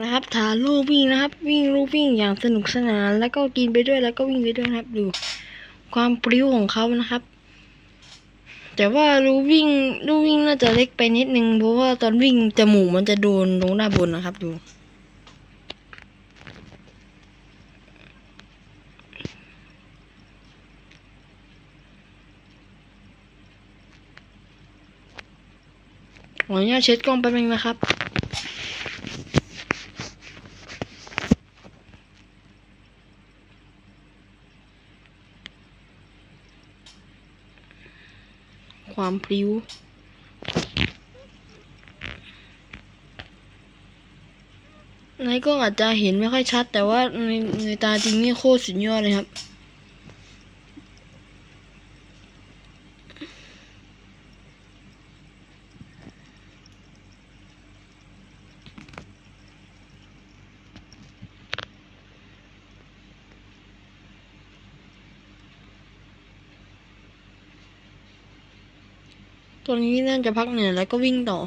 นะครับฐานลูกวิ่งนะครับ วิ่งลูกวิ่งอย่างสนุกสนาน แล้วก็กินไปด้วยแล้วก็วิ่งไปด้วยนะครับ ดูความปลิ้วของเขานะครับ แต่ว่าลูวิ่งลูวิ่งน่าจะเล็กไปนิดนึงเพราะว่าตอนวิ่งจมูกมันจะโดนตรงหน้าบนนะครับ ดู ขออนุญาตเช็ดกล้องแป๊บนึงนะครับ ความพลิ้วในกล้องอาจจะเห็นไม่ค่อยชัด แต่ว่าในในตาจริงนี่โคตรสุดยอดเลยครับ ตัวนี้น่าจะพักเหนื่อยแล้วก็วิ่งต่อ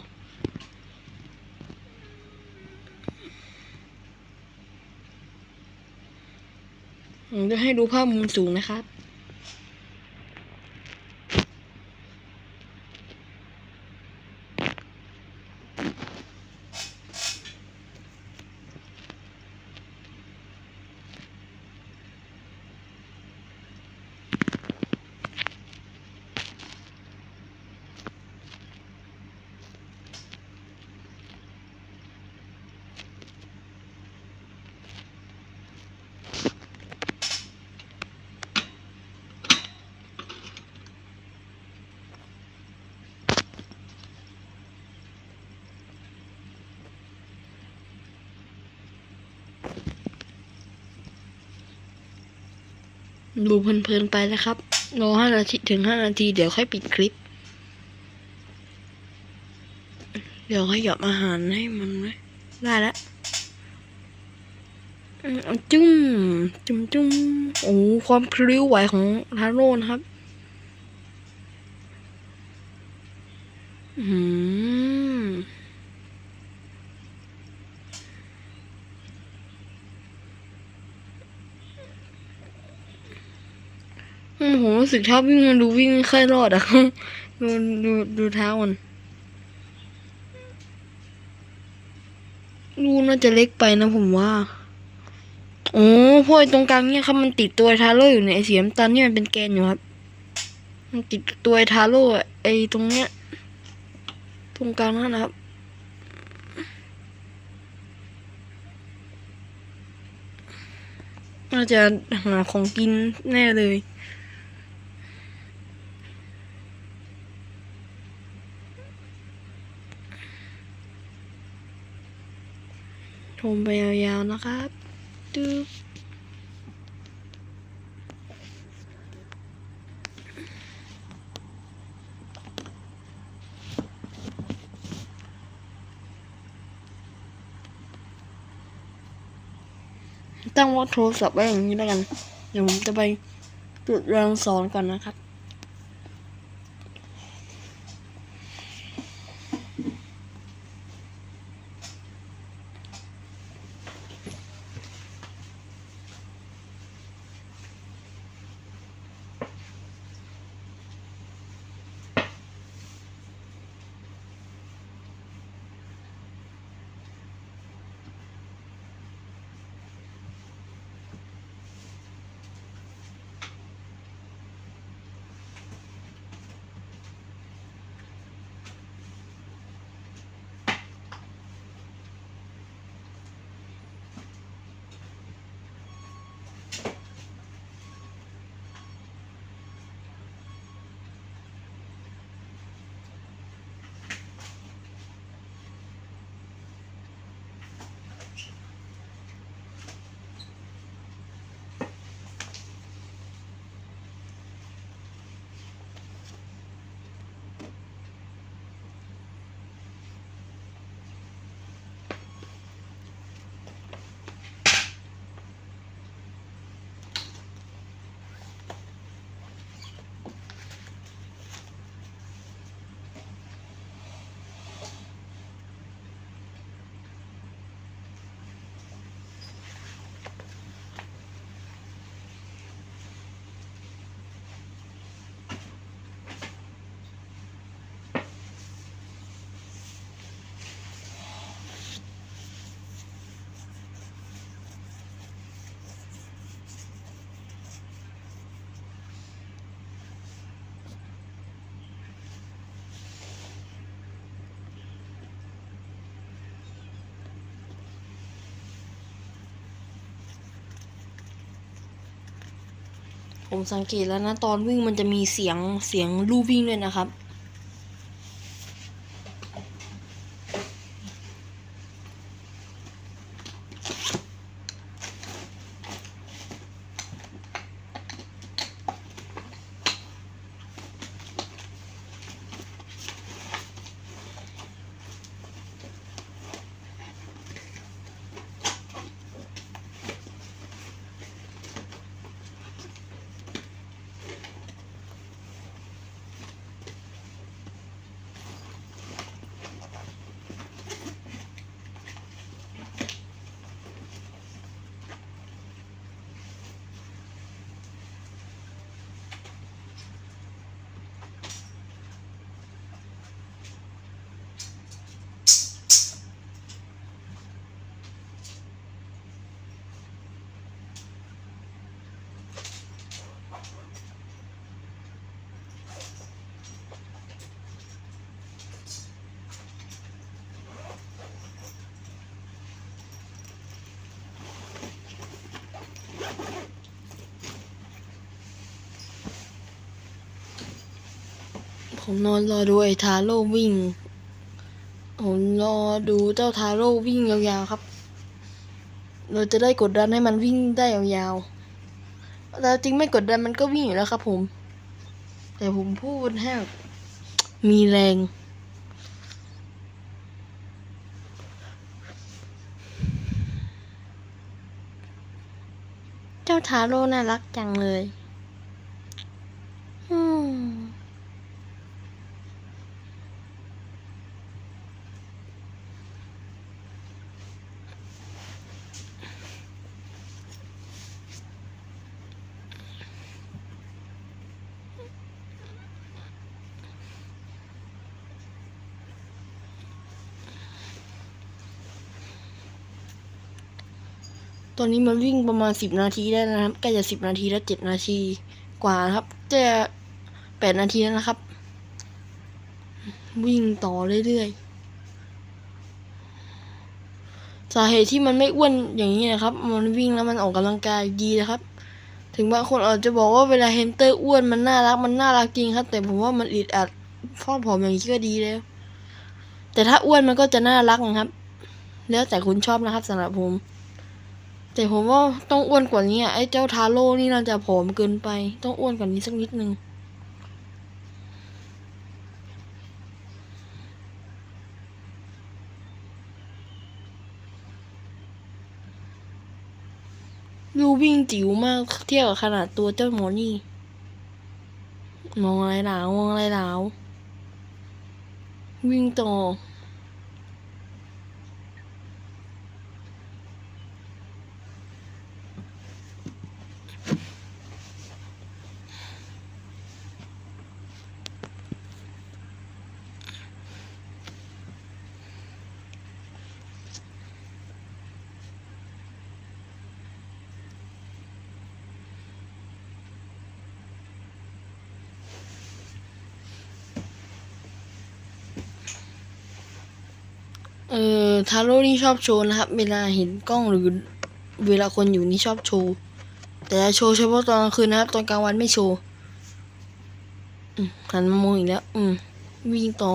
ผมจะให้ดูภาพมุมสูงนะครับ ดูเพลินๆไปนะครับ รอห้านาทีถึงห้านาทีเดี๋ยวค่อยปิดคลิป เดี๋ยวค่อยหยอบอาหารให้มันไว้ได้แล้วจุ้มจุ้มจุ้มโอ้ความพลิ้วไหวของทาโร่นะครับ อืม อืม ผมรู้สึกถ้าวิ่งมันดูวิ่งไม่ค่อยรอดอะดูดูดูเท้ามันลูน่าจะเล็กไปนะผมว่า โอ้พราะไอ้ตรงกลางเนี่ยครับมันติดตัวไอ้ทาโร่อยู่เนี่ยไอ้สีน้ำตาลเนี่มันเป็นแกนอยู่ครับ มันติดตัวไอ้ทาโร่ไอตรงเนี้ย ตรงกลางนั่นนะครับน่าจะหาของกินแน่เลย มไปยาวๆนะครับตึ๊บตั้งว่าโทรศัพท์ไว้อย่างนี้แล้วกัน เดี๋ยวผมจะไปจุดเรียงสอนก่อนนะครับ ผมสังเกตแล้วนะ ตอนวิ่งมันจะมีเสียงเสียงลู่วิ่งด้วยนะครับ ผมนอนรอดูไอ้ทาโร่วิ่ง ผมรอดูเจ้าทาโร่วิ่งยาวๆครับ เราจะได้กดดันให้มันวิ่งได้ยาวๆแต่จริงไม่กดดันมันก็วิ่งอยู่แล้วครับ ผม แต่ผมพูดให้มีแรงเจ้าทาโร่น่ารักจังเลย ตอนนี้มันวิ่งประมาณสิบนาทีได้นะครับใกล้จะสิบนาทีแล้วเจ็ดนาทีกว่าครับจะแปดนาทีแล้วนะครับ วิ่งต่อเรื่อยๆสาเหตุที่มันไม่อ้วนอย่างนี้นะครับ มันวิ่งแล้วมันออกกำลังกายดีนะครับ ถึงบางคนอาจจะบอกว่าเวลาเฮนเตอร์อ้วนมันน่ารักมันน่ารักจริงครับ แต่ผมว่ามันอึดอัดพอผอมอย่างนี้ก็ดีแล้ว แต่ถ้าอ้วนมันก็จะน่ารักนะครับ แล้วแต่คุณชอบนะครับสำหรับผม แต่ผมว่าต้องอ้วนกว่านี้ไอ้เจ้าทาโร่นี่น่าจะผอมเกินไป ต้องอ้วนกว่านี้สักนิดนึงดูวิ่งจิ๋วมากเทียบกับขนาดตัวเจ้าหมอนี่ มองอะไรหลาวมองอะไรหลาววิ่งต่อ เออทาโร่นี่ชอบโชว์นะครับ เวลาเห็นกล้องหรือเวลาคนอยู่นี่ชอบโชว์ แต่จะโชว์เฉพาะตอนกลางคืนนะครับ ตอนกลางวันไม่โชว์หันมามองอีกแล้ว อืม วิ่งต่อ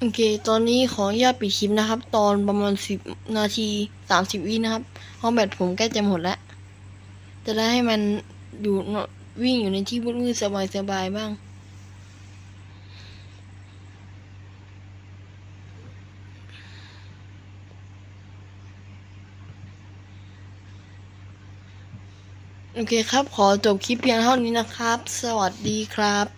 โอเค ตอนนี้ขออนุญาตปิดคลิปนะครับ ตอนประมาณสิบนาทีสามสิบวินะครับเพราะแบตผมใกล้จะหมดแล้ว จะได้ให้มันอยู่วิ่งอยู่ในที่มืดๆสบายๆบ้างโอเคครับ ขอจบคลิปเพียงเท่านี้นะครับ สวัสดีครับ